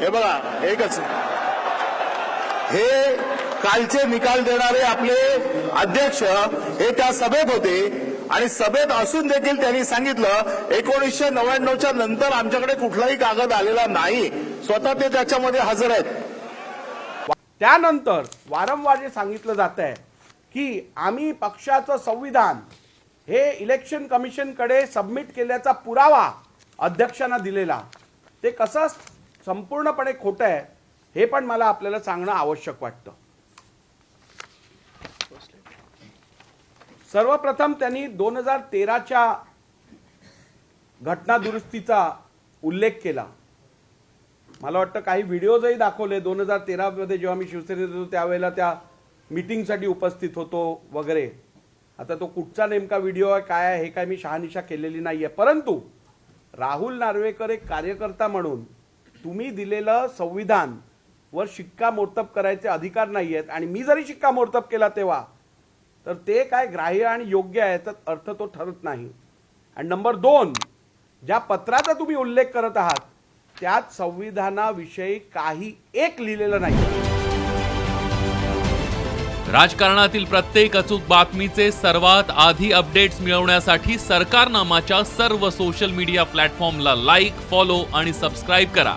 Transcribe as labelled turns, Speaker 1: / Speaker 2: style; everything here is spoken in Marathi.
Speaker 1: हे बघा एकच. हे कालचे निकाल देणारे आपले अध्यक्ष हे त्या सभेत होते आणि सभेत असून देखील त्यांनी सांगितलं एकोणीसशे नव्याण्णवच्या नंतर आमच्याकडे कुठलाही कागद आलेला नाही. स्वतः ते त्याच्यामध्ये हजर आहेत.
Speaker 2: त्यानंतर वारंवार जे सांगितलं जात आहे की आम्ही पक्षाचं संविधान हे इलेक्शन कमिशनकडे सबमिट केल्याचा पुरावा अध्यक्षांना दिलेला. ते कसं संपूर्णपणे खोटं आहे हे पण मला आपल्याला सांगणं आवश्यक वाटतं. सर्वप्रथम त्यांनी दोन हजार तेराच्या घटना दुरुस्तीचा उल्लेख केला. मला वाटतं काही व्हिडिओजही दाखवले दोन हजार तेरामध्ये जेव्हा मी शिवसेनेत होतो त्यावेळेला त्या मिटिंगसाठी उपस्थित होतो वगैरे. आता तो कुठचा नेमका व्हिडिओ आहे काय आहे हे काय मी शहानिशा केलेली नाही आहे परंतु राहुल नार्वेकर एक कार्यकर्ता म्हणून तुम्ही दिलेलं संविधान वर शिक्कामोर्तब करायचे अधिकार नाही आहेत आणि मी जरी शिक्कामोर्तब केला तेव्हा तर ते काय ग्राह्य आणि योग्य आहे याचा अर्थ तो ठरत नाही. आणि नंबर दोन ज्या पत्राचा तुम्ही उल्लेख करत आहात त्यात संविधानाविषयी काही एक लिहिलेलं नाही.
Speaker 3: राजकारणातील प्रत्येक अचूक बातमीचे सर्वात आधी अपडेट्स मिळवण्यासाठी सरकारनामाच्या सर्व सोशल मीडिया प्लॅटफॉर्मला लाईक फॉलो आणि सबस्क्राईब करा.